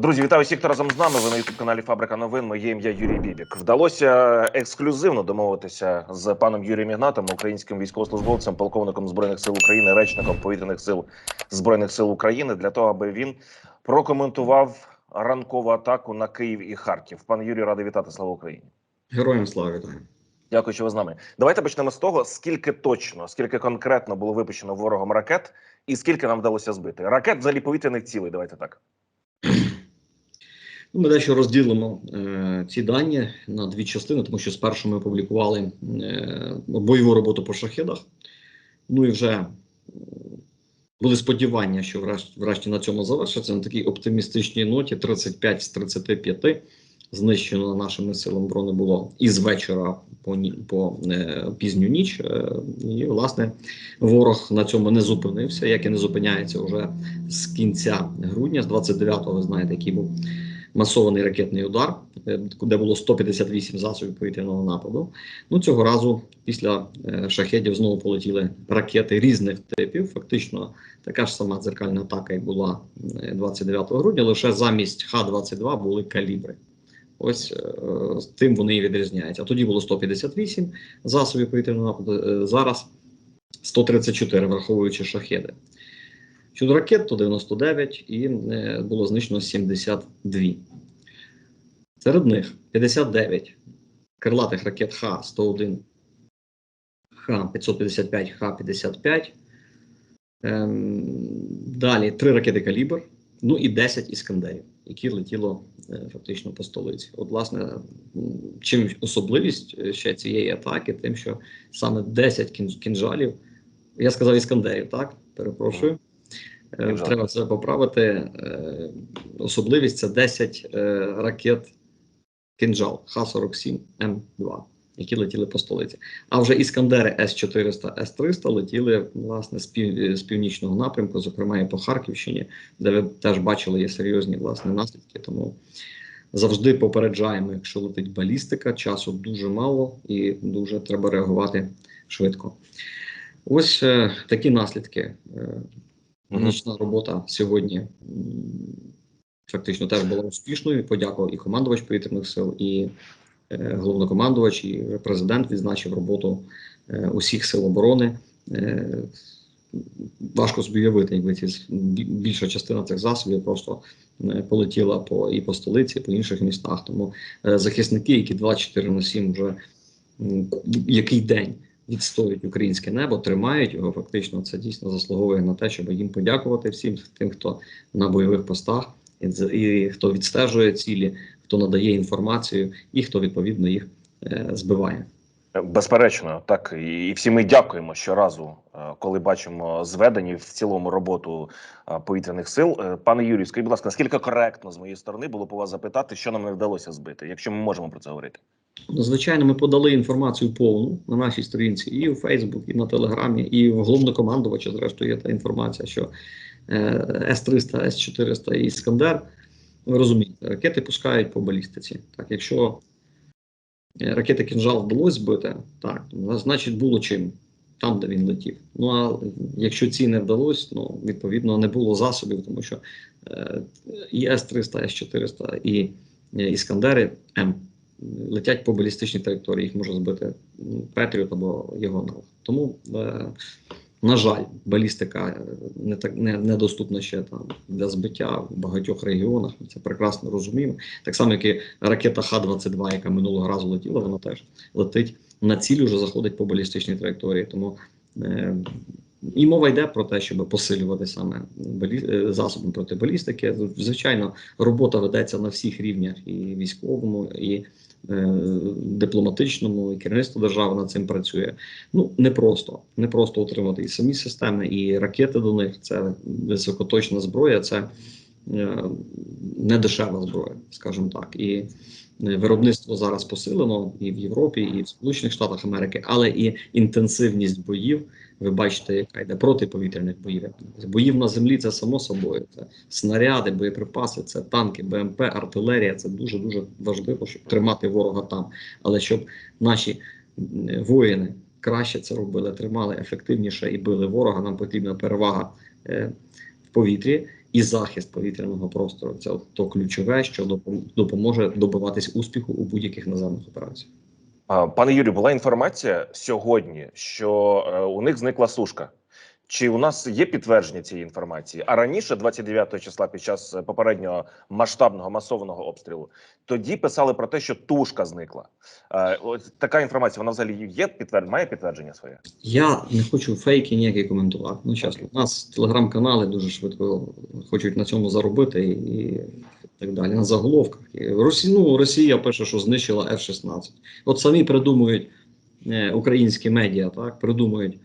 Друзі, вітаю всіх, хто разом з нами. Ви на youtube каналі Фабрика новин. Моє ім'я Юрій Бібік. Вдалося ексклюзивно домовитися з паном Юрієм Ігнатом, українським військовослужбовцем, полковником збройних сил України, речником повітряних сил збройних сил України, для того, аби він прокоментував ранкову атаку на Київ і Харків. Пане Юрію, радий вітати. Слава Україні! Героям слава вітаю. Дякую, що ви з нами. Давайте почнемо з того, скільки точно, скільки конкретно було випущено ворогом ракет, і скільки нам вдалося збити. Ракет взагалі повітряних цілей. Давайте так. Ну, Ми дещо розділимо е, ці дані на дві частини, тому що спершу ми опублікували е, бойову роботу по шахедах. Ну і вже е, були сподівання, що врешті, врешті на цьому завершиться на такій оптимістичній ноті 35 з 35 знищено нашими силами оборони було із вечора по, по е, пізню ніч. Е, і, власне, ворог на цьому не зупинився, як і не зупиняється вже з кінця грудня, з 29-го, ви знаєте, який був масований ракетний удар, е, де було 158 засобів повітряного нападу. Ну цього разу після е, шахедів знову полетіли ракети різних типів. Фактично, така ж сама дзеркальна атака, як була е, 29 грудня, лише замість Х-22 були калібри. Ось е, тим вони і відрізняються. А тоді було 158 засобів повітряного нападу. е, Зараз 134, враховуючи шахеди. Щодо ракет, то 99 і е, було знищено 72. Серед них 59 крилатих ракет Х-101, Х-555, Х-55. Ем, далі 3 ракети Калібр, ну і 10 іскандерів, які летіло е, фактично по столиці. От, власне, чим особливість е, ще цієї атаки, тим, що саме 10 кінжалів, я сказав іскандерів, так? Перепрошую. Е, Треба це поправити. Е, Особливість це 10 е, ракет кінжал Х-47 М2, які летіли по столиці. А вже іскандери С-400, С-300 летіли власне з, пів, з північного напрямку, зокрема і по Харківщині, де ви теж бачили є серйозні власне наслідки. Тому завжди попереджаємо, якщо летить балістика, часу дуже мало і дуже треба реагувати швидко. Ось е, такі наслідки. Нічна робота сьогодні фактично теж була успішною. Подякував і командувач повітряних сил, і е, головнокомандувач, і президент відзначив роботу е, усіх сил оборони. Е, важко уявити, якби ці більша частина цих засобів просто е, полетіла по і по столиці, і по інших містах. Тому е, захисники, які 24 на 7 вже який день відстоюють українське небо, тримають його. Фактично, це дійсно заслуговує на те, щоб їм подякувати всім тим, хто на бойових постах, і, хто відстежує цілі, хто надає інформацію, і хто відповідно їх е, збиває. Безперечно, так і всі ми дякуємо щоразу, е, коли бачимо зведені в цілому роботу е, повітряних сил. Е, Пане Юрію, скажіть, будь ласка, наскільки коректно з моєї сторони було у вас запитати, що нам не вдалося збити, якщо ми можемо про це говорити? Звичайно, ми подали інформацію повну на нашій сторінці і у Фейсбук, і на Телеграмі, і в головнокомандувача, зрештою, є та інформація, що е, С-300, С-400 і Іскандер, ви розумієте, ракети пускають по балістиці. Так, якщо е, ракети кінжал вдалося збити, так, ну, значить було чим. Там, де він летів. Ну а якщо ці не вдалося, ну відповідно не було засобів, тому що е, і С-300, С-400, і е, Іскандери М летять по балістичній траєкторії, їх може збити Петріот або його аналог. Тому, е, на жаль, балістика е, не так не, недоступна ще там для збиття в багатьох регіонах. Ми це прекрасно розуміємо. Так само, як і ракета Х-22, яка минулого разу летіла, вона теж летить на ціль, уже заходить по балістичній траєкторії. Тому е, і мова йде про те, щоб посилювати саме засоби проти балістики. Звичайно, робота ведеться на всіх рівнях, і військовому, і дипломатичному, і керівництво держави над цим працює. Ну не просто, не просто отримати і самі системи, і ракети до них. Це високоточна зброя, це е, не дешева зброя, скажімо так. І е, виробництво зараз посилено і в Європі, і в Сполучених Штатах Америки, але і інтенсивність боїв. Ви бачите, яка йде протиповітряних боїв. Боїв на землі це само собою. Це снаряди, боєприпаси, це танки, БМП, артилерія. Це дуже дуже важливо, щоб тримати ворога там. Але щоб наші воїни краще це робили, тримали ефективніше і били ворога. Нам потрібна перевага е, в повітрі. І захист повітряного простору це от то ключове, що допом- допоможе добиватись успіху у будь-яких наземних операціях. Пане Юрію, була інформація сьогодні, що е, у них зникла сушка. Чи у нас є підтвердження цієї інформації? А раніше, 29 числа, під час е, попереднього масштабного масованого обстрілу, тоді писали про те, що тушка зникла. Е, Ось така інформація. Вона взагалі є підтвердження, має підтвердження своє. Я не хочу фейки ніякі коментувати. Ну чесно, у нас телеграм-канали дуже швидко хочуть на цьому заробити і, так далі. На заголовках. Росі, ну, Росія пише, що знищила F-16. От самі придумують е, українські медіа, так придумують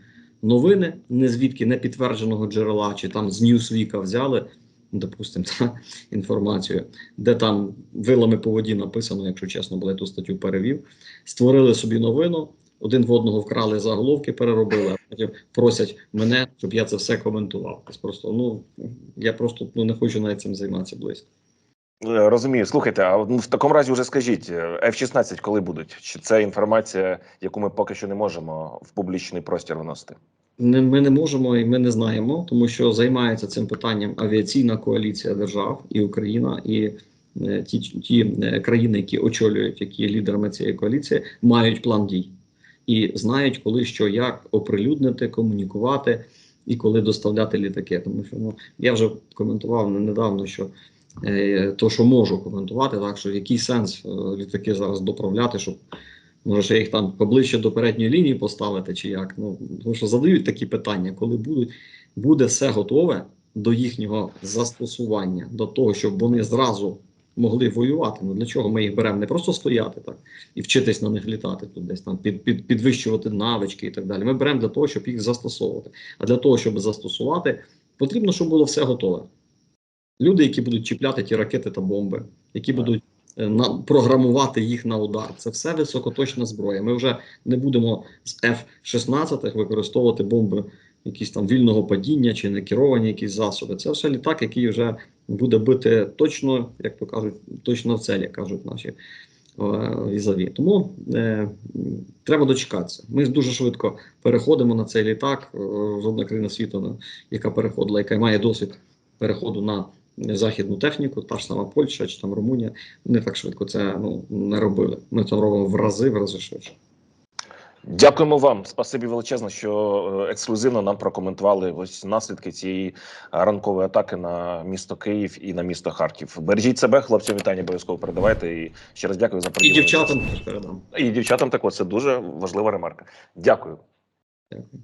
новини, не звідки не підтвердженого джерела, чи там з Ньюсвіка взяли. Допустимо, та, інформацію, де там вилами по воді написано, якщо чесно, бо я ту статтю перевів, створили собі новину, один в одного вкрали заголовки, переробили, а потім просять мене, щоб я це все коментував. Просто ну я просто ну не хочу навіть цим займатися близько. Е, Розумію, слухайте, а ну, в такому разі вже скажіть, е, F-16 коли будуть? Чи це інформація, яку ми поки що не можемо в публічний простір виносити? Не, ми не можемо і ми не знаємо, тому що займається цим питанням авіаційна коаліція держав і Україна, і е, ті, ті країни, які очолюють, які є лідерами цієї коаліції, мають план дій і знають, коли що як оприлюднити, комунікувати і коли доставляти літаки. Тому що ну я вже коментував недавно, що то, що можу коментувати, так що який сенс е, літаки зараз доправляти, щоб Може, ще їх там поближче до передньої лінії поставити, чи як? Ну тому що задають такі питання, коли будуть буде все готове до їхнього застосування, до того, щоб вони зразу могли воювати. Ну для чого ми їх беремо? Не просто стояти так і вчитись на них літати тут, десь там під, під, підвищувати навички і так далі. Ми беремо для того, щоб їх застосовувати. А для того, щоб застосувати, потрібно, щоб було все готове. Люди, які будуть чіпляти ті ракети та бомби, які будуть е, на програмувати їх на удар. Це все високоточна зброя. Ми вже не будемо з F-16 використовувати бомби якісь там вільного падіння чи не керовані якісь засоби. Це все літак, який вже буде бити точно, як то кажуть, точно в цель, як кажуть наші е, візаві. Тому е, треба дочекатися. Ми дуже швидко переходимо на цей літак. Е, Жодна країна світу, яка переходила, яка має досвід переходу на західну техніку, та ж сама Польща чи там Румунія, вони так швидко це ну, не робили. Ми це робимо в рази, в рази швидше. Дякуємо вам. Спасибі величезно, що е, ексклюзивно нам прокоментували ось наслідки цієї ранкової атаки на місто Київ і на місто Харків. Бережіть себе, хлопцям вітання обов'язково передавайте. І ще раз дякую за І дівчатам передам. І дівчатам також це дуже важлива ремарка. Дякую. Дякую.